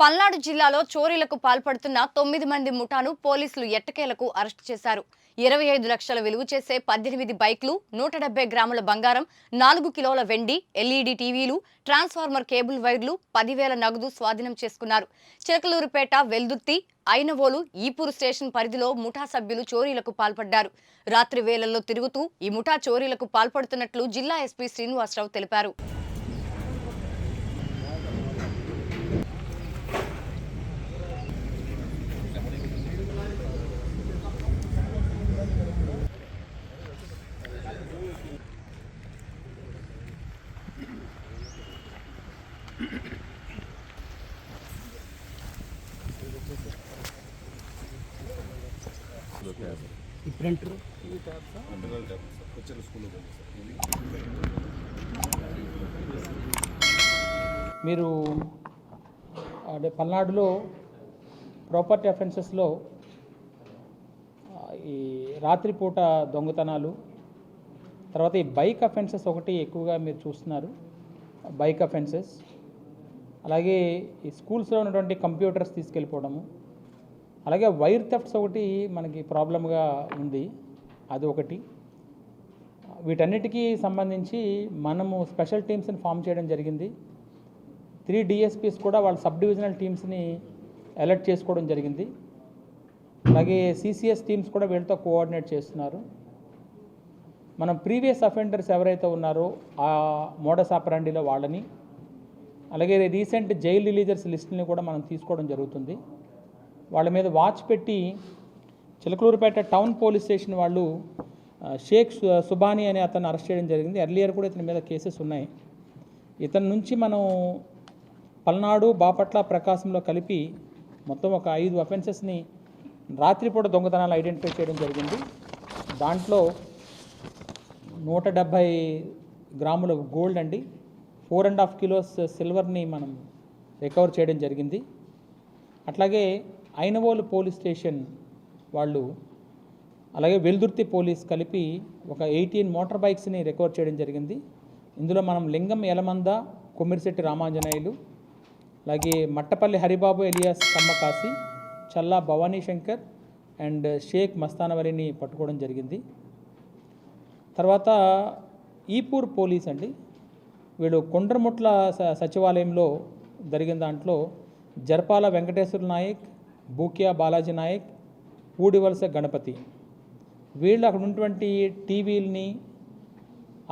పల్నాడు జిల్లాలో చోరీలకు పాల్పడుతున్న తొమ్మిది మంది ముఠాను పోలీసులు ఎట్టకేలకు అరెస్టు చేశారు. ఇరవై ఐదు లక్షల విలువ చేసే పద్దెనిమిది బైక్లు నూట డెబ్బై గ్రాముల బంగారం నాలుగు కిలోల వెండి ఎల్ఈడి టీవీలు ట్రాన్స్ఫార్మర్ కేబుల్ వైర్లు పదివేల నగదు స్వాధీనం చేసుకున్నారు. చిలకలూరుపేట వెల్దుర్తి ఐనవోలు ఈపూరు స్టేషన్ పరిధిలో ముఠా సభ్యులు చోరీలకు పాల్పడ్డారు. రాత్రి వేళల్లో తిరుగుతూ ఈ ముఠా చోరీలకు పాల్పడుతున్నట్లు జిల్లా ఎస్పీ శ్రీనివాసరావు తెలిపారు. ఈ ప్రింటర్ మీరు అంటే పల్నాడులో ప్రాపర్టీ అఫెన్సెస్లో ఈ రాత్రిపూట దొంగతనాలు తర్వాత ఈ బైక్ అఫెన్సెస్ ఒకటి ఎక్కువగా మీరు చూస్తున్నారు బైక్ అఫెన్సెస్ అలాగే ఈ స్కూల్స్లో ఉన్నటువంటి కంప్యూటర్స్ తీసుకెళ్ళిపోవడము అలాగే వైర్ థెఫ్ట్స్ ఒకటి మనకి ప్రాబ్లమ్గా ఉంది. అది ఒకటి. వీటన్నిటికీ సంబంధించి మనము స్పెషల్ టీమ్స్ని ఫామ్ చేయడం జరిగింది. త్రీ డిఎస్పీస్ కూడా వాళ్ళ సబ్ డివిజనల్ టీమ్స్ని అలర్ట్ చేసుకోవడం జరిగింది. అలాగే సిసిఎస్ టీమ్స్ కూడా వీళ్ళతో కోఆర్డినేట్ చేస్తున్నారు. మనం ప్రీవియస్ అఫెండర్స్ ఎవరైతే ఉన్నారో ఆ మోడస్ ఆపరాండిలో వాళ్ళని అలాగే రీసెంట్ జైల్ రిలీజర్స్ లిస్ట్ని కూడా మనం తీసుకోవడం జరుగుతుంది. వాళ్ళ మీద వాచ్ పెట్టి చిలకలూరుపేట టౌన్ పోలీస్ స్టేషన్ వాళ్ళు షేక్ సుబానీ అనే అతను అరెస్ట్ చేయడం జరిగింది. ఎర్లియర్ కూడా ఇతని మీద కేసెస్ ఉన్నాయి. ఇతని నుంచి మనం పల్నాడు బాపట్ల ప్రకాశంలో కలిపి మొత్తం ఒక ఐదు అఫెన్సెస్ని రాత్రిపూట దొంగతనాలు ఐడెంటిఫై చేయడం జరిగింది. దాంట్లో నూట డెబ్భై గ్రాముల గోల్డ్ అండి. ఫోర్ అండ్ హాఫ్ కిలోస్ సిల్వర్ని మనం రికవర్ చేయడం జరిగింది. అట్లాగే ఐనవోలు పోలీస్ స్టేషన్ వాళ్ళు అలాగే వెల్దుర్తి పోలీస్ కలిపి ఒక ఎయిటీన్ మోటార్ బైక్స్ని రికవర్ చేయడం జరిగింది. ఇందులో మనం లింగం యలమంద కొమ్మిరిశెట్టి రామాంజనేయులు అలాగే మట్టపల్లి హరిబాబు ఎలియాస్ కమ్మకాసి చల్లా భవానీ శంకర్ అండ్ షేక్ మస్తానవరిని పట్టుకోవడం జరిగింది. తర్వాత ఈపూర్ పోలీస్ అండి. వీళ్ళు కొండ్రముట్ల స- సచివాలయంలో జరిగిన దాంట్లో జర్పాల వెంకటేశ్వర నాయక్ బూకియా బాలాజీ నాయక్ ఊడివలస గణపతి. వీళ్ళు అక్కడ ఉన్నటువంటి టీవీలని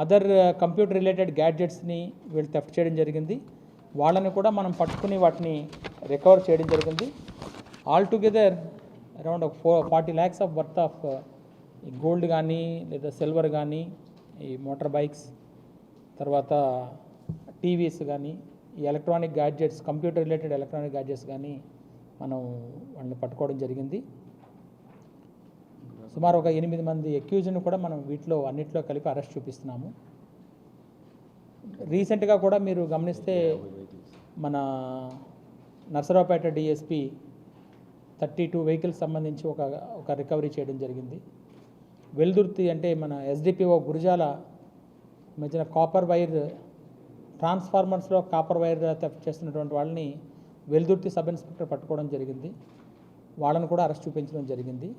అదర్ కంప్యూటర్ రిలేటెడ్ గ్యాడ్జెట్స్ని వీళ్ళు థెఫ్ట్ చేయడం జరిగింది. వాళ్ళని కూడా మనం పట్టుకుని వాటిని రికవర్ చేయడం జరిగింది. ఆల్ టుగెదర్ అరౌండ్ ఒక four forty lakhs of worth of ఈ గోల్డ్ కానీ లేదా సిల్వర్ కానీ ఈ మోటార్ బైక్స్ తర్వాత టీవీస్ కానీ ఈ electronic gadgets computer related electronic gadgets కానీ మనం వాళ్ళని పట్టుకోవడం జరిగింది. సుమారు ఒక ఎనిమిది మంది అక్యూజ్ని కూడా మనం వీటిలో అన్నిట్లో కలిపి అరెస్ట్ చూపిస్తున్నాము. రీసెంట్గా కూడా మీరు గమనిస్తే మన Narasaraopet DSP thirty two vehicles సంబంధించి ఒక ఒక రికవరీ చేయడం జరిగింది. వెల్దుర్తి అంటే మన ఎస్డిపిఓ గురుజాల మధ్యన కాపర్ వైర్ ట్రాన్స్ఫార్మర్స్లో కాపర్ వైర్ చేస్తున్నటువంటి వాళ్ళని వెల్దుర్తి సబ్ ఇన్స్పెక్టర్ పట్టుకోవడం జరిగింది. వాళ్ళను కూడా అరెస్ట్ చూపించడం జరిగింది.